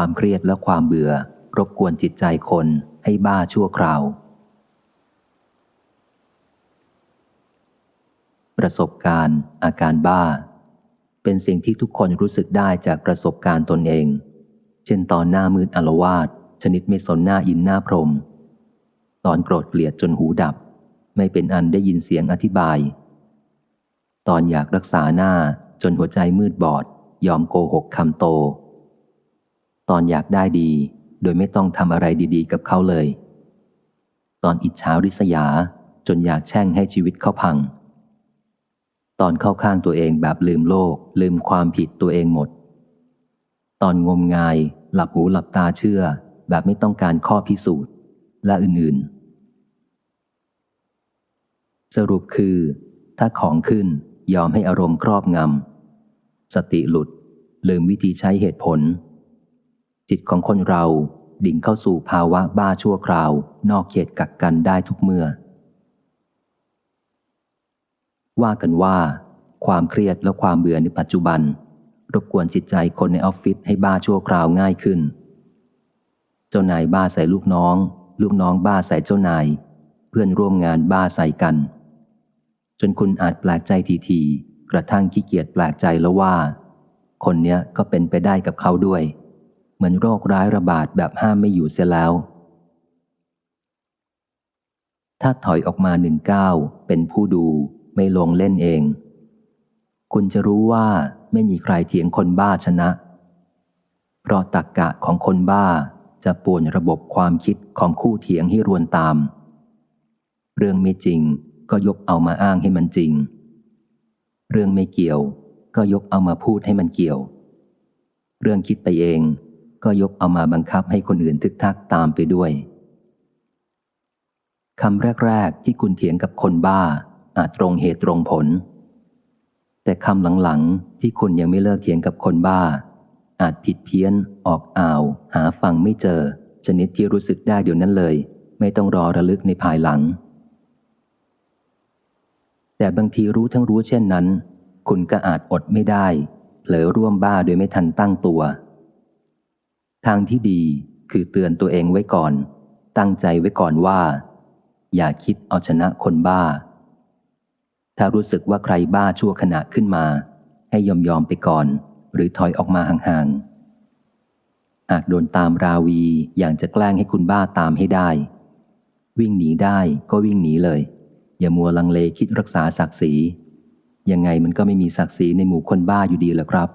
ความเครียดและความเบื่อ รบกวนจิตใจคนให้บ้าชั่วคราว ประสบการณ์ อาการบ้า เป็นสิ่งที่ทุกคนรู้สึกได้จากประสบการณ์ตนเอง เช่นตอนหน้ามืดอลวาด ชนิดไม่สนหน้าอินหน้าพรม ตอนโกรธเกลียดจนหูดับ ไม่เป็นอันได้ยินเสียงอธิบาย ตอนอยากรักษาหน้าจนหัวใจมืดบอด ยอมโกหกคำโต ตอนอยากได้ดี โดยไม่ต้องทำอะไรดีๆ กับเขาเลย ตอนอิจฉาริษยาจนอยากแช่งให้ชีวิตเขาพัง ตอนเข้าข้างตัวเองแบบลืมโลก ลืมความผิดตัวเองหมด ตอนงมงาย หลับหูหลับตาเชื่อ แบบไม่ต้องการข้อพิสูจน์ และอื่นๆ สรุปคือ ถ้าของขึ้นยอมให้อารมณ์ครอบงำสติหลุด ลืมวิธีใช้เหตุผล จิตของคนเราดิ่งเข้าสู่ภาวะบ้าชั่วคราวนอกเขตกักกันได้ทุกเมื่อ ว่ากันว่า ความเครียดและความเบื่อในปัจจุบัน รบกวนจิตใจคนในออฟฟิศให้บ้าชั่วคราวง่ายขึ้น เจ้านายบ้าใส่ลูกน้อง ลูกน้องบ้าใส่เจ้านาย เพื่อนร่วมงานบ้าใส่กัน จนคุณอาจแปลกใจทีๆกระทั่งขี้เกียจแปลกใจแล้วว่า คนเนี้ยก็เป็นไปได้กับเขาด้วย เหมือนโรคร้ายระบาดแบบห้ามไม่อยู่เสียแล้ว ถ้าถอยออกมาหนึ่งก้าวเป็นผู้ดูไม่ลงเล่นเอง คุณจะรู้ว่าไม่มีใครเถียงคนบ้าชนะ เพราะตักกะของคนบ้าจะป่วนระบบความคิดของคู่เถียงให้รวนตาม เรื่องไม่จริงก็ยกเอามาอ้างให้มันจริง เรื่องไม่เกี่ยวก็ยกเอามาพูดให้มันเกี่ยว เรื่องคิดไปเอง ก็ยกเอามาบังคับให้คนอื่นทึกทักตามไปด้วยคำแรก ๆ ที่คุณเถียงกับคนบ้า อาจตรงเหตุตรงผล แต่คำหลัง ๆ ที่คุณยังไม่เลิกเถียงกับคนบ้า อาจผิดเพี้ยน ออกอ่าว หาฟังไม่เจอ ชนิดที่รู้สึกได้เดี๋ยวนั้นเลย ไม่ต้องรอระลึกในภายหลัง แต่บางทีรู้ทั้งรู้เช่นนั้น คุณก็อาจอดไม่ได้เผลอร่วมบ้าโดยไม่ทันตั้งตัว ทางที่ดีคือเตือนตัวเองไว้ก่อน ตั้งใจไว้ก่อนว่า อย่าคิดเอาชนะคนบ้า ถ้ารู้สึกว่าใครบ้าชั่วขณะขึ้นมา ให้ยอมยอมไปก่อน หรือถอยออกมาห่างๆหากโดนตามราวีอย่างจะแกล้งให้คุณบ้าตามให้ได้ วิ่งหนีได้ก็วิ่งหนีเลย อย่ามัวลังเลคิดรักษาศักดิ์ศรียังไงมันก็ไม่มีศักดิ์ศรีในหมู่คนบ้าอยู่ดีแหละครับ